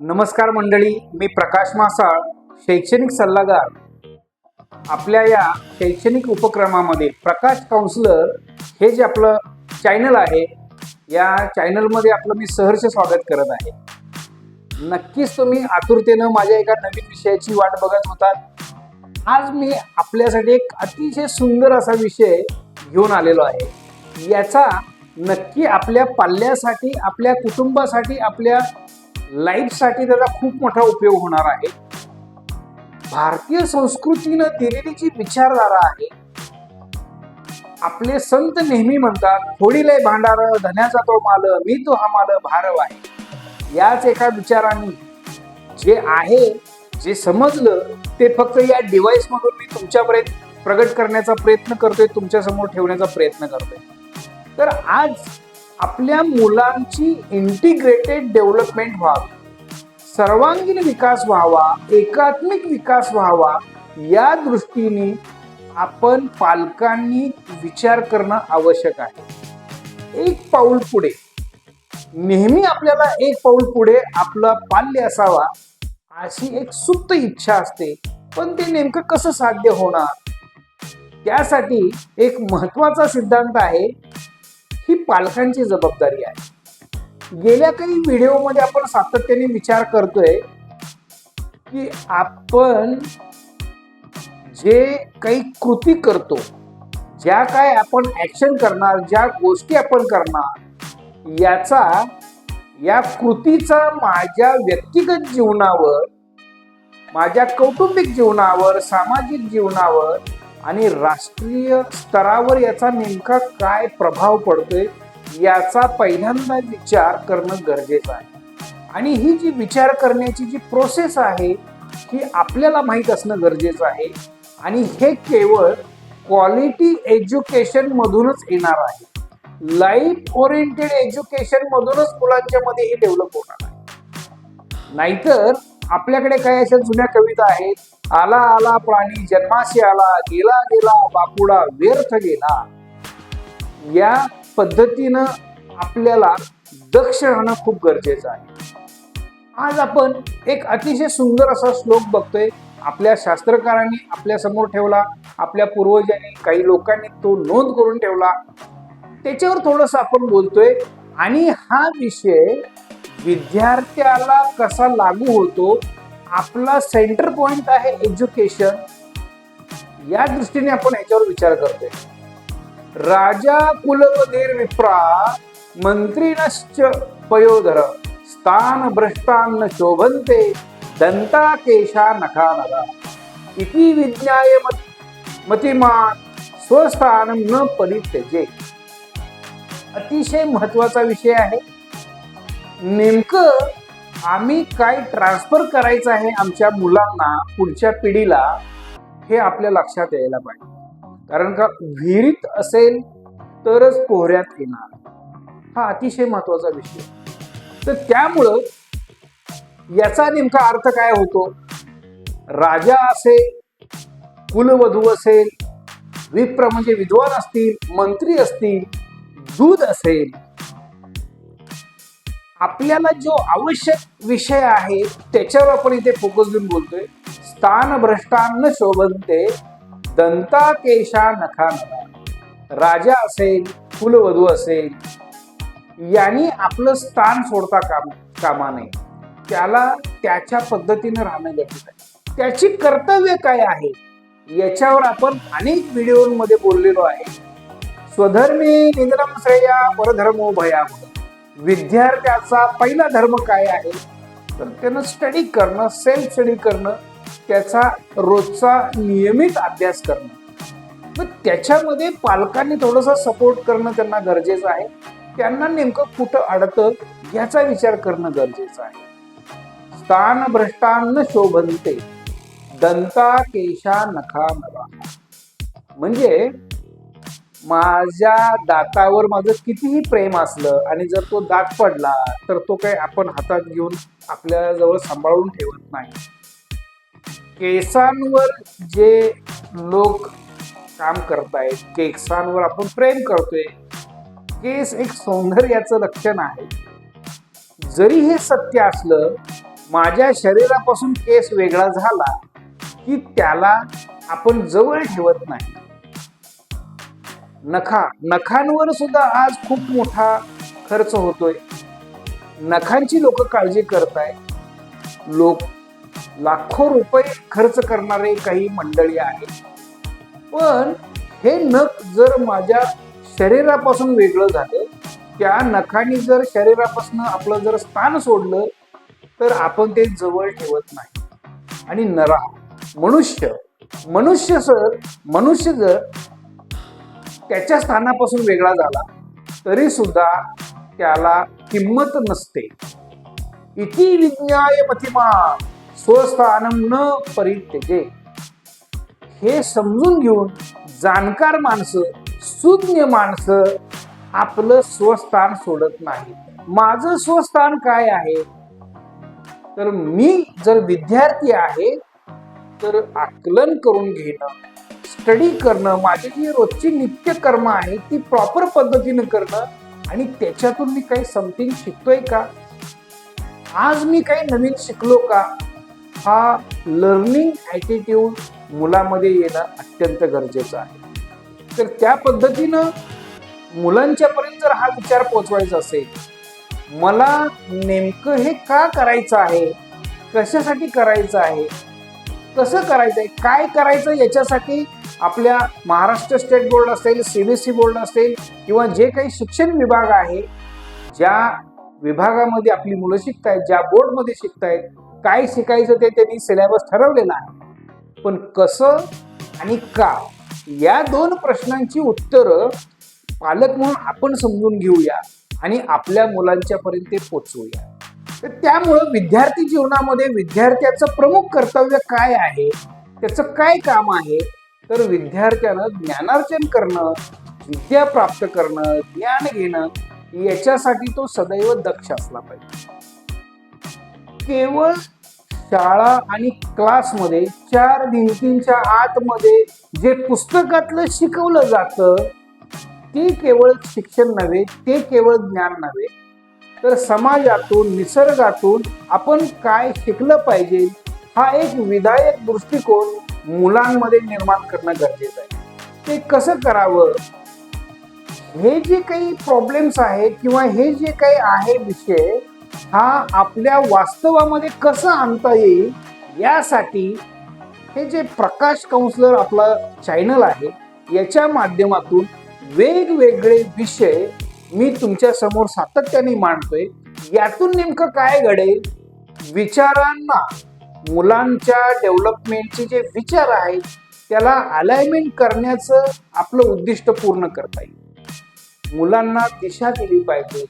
नमस्कार मंडळी मी प्रकाश मासाळ शैक्षणिक सल्लागार. आपल्या या शैक्षणिक उपक्रमामध्ये प्रकाश काउन्सिलर हे जे आपलं चॅनल आहे या चॅनलमध्ये आपलं मी सहर्ष स्वागत करत आहे. नक्कीच तुम्ही आतुरतेनं माझ्या एका नवीन विषयाची वाट बघत होतात. आज मी आपल्यासाठी एक अतिशय सुंदर असा विषय घेऊन आलेलो आहे. याचा नक्की आपल्या पाल्यासाठी आपल्या कुटुंबासाठी आपल्या लाईफसाठी त्याचा खूप मोठा उपयोग होणार आहे. भारतीय संस्कृतीनं दिलेली जी विचारधारा आहे आपले संत नेहमी म्हणतात थोडी भांडार धन्याचा तो माल मी तो हा माल भारव आहे. याच एका विचाराने जे आहे जे समजलं ते फक्त या डिव्हाइस मधून मी तुमच्यापर्यंत प्रगट करण्याचा प्रयत्न करतोय तुमच्यासमोर ठेवण्याचा प्रयत्न करतोय. तर आज आपल्या मुलांची इंटिग्रेटेड डेव्हलपमेंट व्हावी. सर्वांगीण विकास व्हावा एकात्मिक विकास व्हावा या दृष्टीने आपण पालकांनी विचार करणं आवश्यक आहे. एक पाऊल पुढे. नेहमी आपल्याला एक पाऊल पुढे आपला पाल्य असावा अशी एक सुप्त इच्छा असते. पण ते नेमकं कसं साध्य होणार? त्यासाठी एक महत्त्वाचा सिद्धांत आहे ही पालकांची जबाबदारी आहे. गेल्या काही व्हिडिओमध्ये आपण सातत्याने विचार करतोय की आपण जे काही कृती करतो ज्या काय आपण ऍक्शन करणार ज्या गोष्टी आपण करणार याचा या कृतीचा माझ्या व्यक्तिगत जीवनावर माझ्या कौटुंबिक जीवनावर सामाजिक जीवनावर आणि राष्ट्रीय स्तरावर याचा नेमका काय प्रभाव पडतोय याचा पहिल्यांदा विचार करणं गरजेचं आहे. आणि ही जी विचार करण्याची जी प्रोसेस आहे ही आपल्याला माहीत असणं गरजेचं आहे. आणि हे केवळ क्वालिटी एज्युकेशन मधूनच येणार आहे. लाईफ ओरिएंटेड एज्युकेशन मधूनच मुलांच्या मध्ये हे डेव्हलप होणार आहे. नाहीतर आपल्याकडे काही अशा जुन्या कविता आहेत आला आला प्राणी जन्माशी आला गेला गेला बापुडा व्यर्थ गेला. या पद्धतीनं आपल्याला दक्ष राहणं खूप गरजेचं आहे. आज आपण एक अतिशय सुंदर असा श्लोक बघतोय. आपल्या शास्त्रकारांनी आपल्यासमोर ठेवला आपल्या पूर्वजांनी काही लोकांनी तो नोंद करून ठेवला. त्याच्यावर थोडस आपण बोलतोय. आणि हा विषय विद्यार्थ्याला कसा लागू होतो आपला सेंटर पॉइंट आहे एज्युकेशन या दृष्टीने आपण याच्यावर विचार करतोय. राजा कुलवधीर विप्रा मंत्रीनश्च पयोधर स्थान भ्रष्टान्न शोभन्ते दंता केशा नखा नरा इति विज्ञाय मत- मतिमान स्वस्थान न परित्यजे. अतिशय महत्त्वाचा विषय आहे. नेमकं आम्ही काय ट्रान्सफर करायचं आहे आमच्या मुलांना पुढच्या पिढीला हे आपल्या लक्षात यायला पाहिजे. कारण का विहिरीत असेल तरच पोहऱ्यात येणार. हा अतिशय महत्त्वाचा विषय. तर त्यामुळं याचा नेमका अर्थ काय होतो? राजा असेल कुलवधू असेल विप्र म्हणजे विद्वान असतील मंत्री असतील दूध असेल आपल्याला जो आवश्यक विषय आहे त्याच्यावर आपण इथे फोकस देऊन बोलतोय. स्थान भ्रष्टान्न शोभनते दंता केशा नखा राजा असेल कुलवधू असेल यांनी आपलं स्थान सोडता काम कामा नये. त्याला त्याच्या पद्धतीनं राहणं गरजेचं आहे. त्याची कर्तव्य काय आहे याच्यावर आपण अनेक व्हिडिओमध्ये बोललेलो आहे. स्वधर्मी निंद्रम श्रेया परधर्मो भयावह. विद्यार्थ्याचा पहिला धर्म काय आहे? तर त्यानं स्टडी करणं सेल्फ स्टडी करणं त्याचा रोजचा नियमित अभ्यास करणं. मग त्याच्यामध्ये पालकांनी थोडंसं सपोर्ट करणं त्यांना गरजेचं आहे. त्यांना नेमकं कुठं अडतं याचा विचार करणं गरजेचं आहे. स्थान भ्रष्टान्न शोभनते दंता केशा नखा नवा म्हणजे माझ्या दातावर माझं कितीही प्रेम असलं आणि जर तो दात पडला तर तो काही आपण हातात घेऊन आपल्याजवळ सांभाळून ठेवत नाही. केसांवर जे लोक काम करतायत केसांवर आपण प्रेम करतोय केस एक सौंदर्याचं लक्षण आहे. जरी हे सत्य असलं माझ्या शरीरापासून केस वेगळा झाला की त्याला आपण जवळ ठेवत नाही. नखा. नखांवर सुद्धा आज खूप मोठा खर्च होतोय. नखांची लोक काळजी करताय लोक लाखो रुपये खर्च करणारे काही मंडळी आहेत. पण हे नख जर माझ्या शरीरापासून वेगळं झालं त्या नखाने जर शरीरापासून आपलं जर स्थान सोडलं तर आपण ते जवळ ठेवत नाही. आणि नरा. मनुष्य. मनुष्य सर मनुष्य जर त्याच्या स्थानापासून वेगळा झाला तरी सुद्धा त्याला किंमत नसते. इति विज्ञाय मतिमा स्वस्थानम न परित्यजे. हे समजून घेऊन जाणकार माणसं सुज्ञ माणसं आपलं स्वस्थान सोडत नाही माझं स्वस्थान काय आहे? तर मी जर विद्यार्थी आहे तर आकलन करून घेणं स्टडी करणं माझी जी रोजची नित्यकर्म आहे ती प्रॉपर पद्धतीनं करणं आणि त्याच्यातून मी काही समथिंग शिकतोय का? आज मी काही नवीन शिकलो का? हा लर्निंग ॲटिट्यूड मुलामध्ये येणं अत्यंत गरजेचं आहे. तर त्या पद्धतीनं मुलांच्यापर्यंत जर हा विचार पोचवायचा असेल मला नेमकं हे का करायचं आहे? कशासाठी करायचं आहे? कसं करायचं आहे काय करायचं याच्यासाठी आपल्या महाराष्ट्र स्टेट बोर्ड असेल सी बी एस बोर्ड असेल किंवा जे काही शिक्षण विभाग आहे ज्या विभागामध्ये आपली मुलं शिकतायत ज्या बोर्डमध्ये शिकतायत काय शिकायचं ते त्यांनी सिलेबस ठरवलेला आहे. पण कसं आणि का या दोन प्रश्नांची उत्तरं पालक म्हणून आपण समजून घेऊया आणि आपल्या मुलांच्या पर्यंत ते पोचवूया. तर त्यामुळं विद्यार्थी जीवनामध्ये विद्यार्थ्याचं प्रमुख कर्तव्य काय आहे त्याचं काय काम आहे तर विद्यार्थ्यानं ज्ञानार्जन करणं विद्या प्राप्त करणं ज्ञान घेणं याच्यासाठी तो सदैव दक्ष असला पाहिजे. केवळ शाळा आणि क्लासमध्ये चार भिंतींच्या आतमध्ये जे पुस्तकातलं शिकवलं जातं ते केवळ शिक्षण नव्हे ते केवळ ज्ञान नव्हे. तर समाजातून निसर्गातून आपण काय शिकलं पाहिजे हा एक विधायक दृष्टिकोन मुलांमध्ये निर्माण करणं गरजेचं आहे. ते कसं करावं? हे जे काही प्रॉब्लेम्स आहेत किंवा हे जे काही आहे विषय हा आपल्या वास्तवामध्ये कसं आणता येईल यासाठी हे जे प्रकाश काउन्सलर आपला चॅनल आहे याच्या माध्यमातून वेगवेगळे विषय मी तुमच्यासमोर सातत्याने मांडतोय. यातून नेमकं काय घडेल? विचारांना मुलांच्या डेव्हलपमेंटचे जे विचार आहेत त्याला अलाइनमेंट करण्याचं आपलं उद्दिष्ट पूर्ण करता येईल. मुलांना दिशा दिली पाहिजे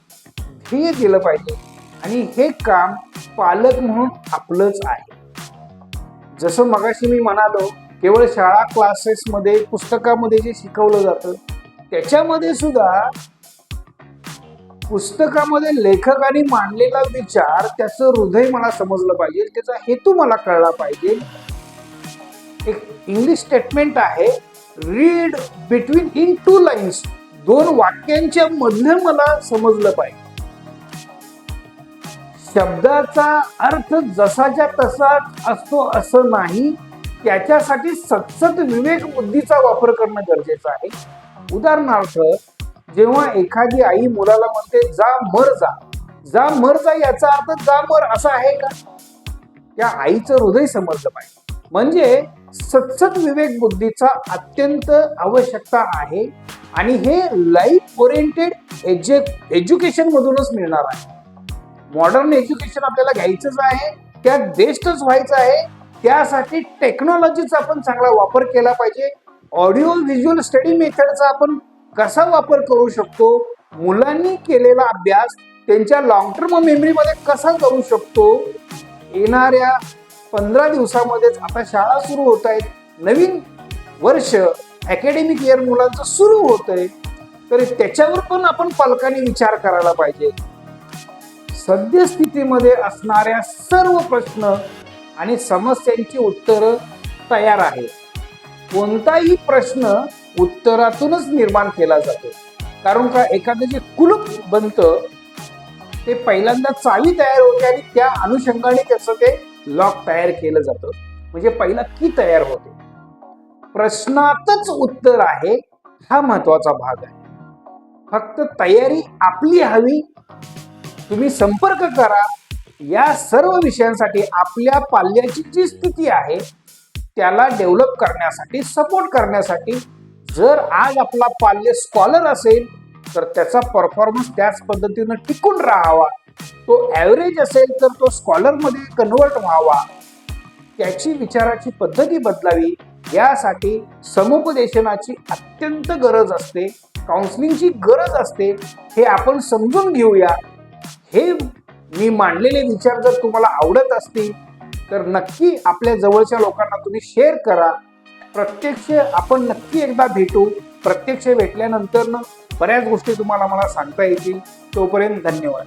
ध्येय दिलं पाहिजे आणि हे काम पालक म्हणून आपलंच आहे. जसं मगाशी मी म्हणालो केवळ शाळा क्लासेसमध्ये पुस्तकामध्ये जे शिकवलं जातं त्याच्यामध्ये सुद्धा पुस्तकामध्ये लेखकाने मांडलेला विचार त्याचं हृदय मला समजलं पाहिजे त्याचा हेतू मला कळला पाहिजे. एक इंग्लिश स्टेटमेंट आहे read between in two lines दोन वाक्यांच्या मधलं मला समजलं पाहिजे. शब्दाचा अर्थ जसाच्या तसा असतो असं नाही त्याच्यासाठी सतसत विवेक बुद्धीचा वापर करणं गरजेचं आहे. उदाहरणार्थ जेव्हा एखादी आई मुलाला म्हणते जा मर जा. जा मर जा याचा अर्थ जा मर असा आहे का? त्या आईचं हृदय समजलं पाहिजे. म्हणजे सतसत विवेक बुद्धीचा अत्यंत आवश्यकता आहे आणि हे लाईफ ओरिएंटेड एज्यु एज्युकेशन मधूनच मिळणार आहे. मॉडर्न एज्युकेशन आपल्याला घ्यायचंच आहे त्यात बेस्टच व्हायचं आहे त्यासाठी टेक्नॉलॉजीचा आपण चांगला वापर केला पाहिजे. ऑडिओ व्हिज्युअल स्टडी मेथडचा आपण कसा वापर करू शकतो? मुलांनी केलेला अभ्यास त्यांच्या लॉंग टर्म मेमरीमध्ये कसा करू शकतो? येणाऱ्या पंधरा दिवसामध्येच आता शाळा सुरू होत आहेत. नवीन वर्ष अकॅडमिक इयर मुलांचं सुरू होत आहे तर त्याच्यावर पण आपण पालकांनी विचार करायला पाहिजे. सद्यस्थितीमध्ये असणाऱ्या सर्व प्रश्न आणि समस्यांची उत्तरं तयार आहेत. कोणताही प्रश्न उत्तरातूनच निर्माण केला जातो. कारण का एखादं जे कुलूप बनतं ते पहिल्यांदा चावी तयार होते आणि त्या अनुषंगाने त्याचं ते लॉक तयार केलं जातं. म्हणजे पहिला की तयार होते. प्रश्नातच उत्तर आहे हा महत्त्वाचा भाग आहे. फक्त तयारी आपली हवी तुम्ही संपर्क करा या सर्व विषयांसाठी आपल्या पाल्याची जी स्थिती आहे त्याला डेव्हलप करण्यासाठी सपोर्ट करण्यासाठी जर आज आपला पाल्य स्कॉलर असेल तर त्याचा परफॉर्मन्स त्याच पद्धतीनं टिकून राहावा. तो ॲव्हरेज असेल तर तो स्कॉलरमध्ये कन्वर्ट व्हावा. त्याची विचाराची पद्धती बदलावी. यासाठी समुपदेशनाची अत्यंत गरज असते. काउन्सिलिंगची गरज असते. हे आपण समजून घेऊया. हे मी मांडलेले विचार जर तुम्हाला आवडत असतील तर नक्की आपल्या जवळच्या लोकांना तुम्ही शेअर करा. प्रत्यक्ष आपण नक्की एकदा भेटू. प्रत्यक्ष भेटल्यानंतर बऱ्याच गोष्टी तुम्हाला मला सांगता येतील. तोपर्यंत धन्यवाद.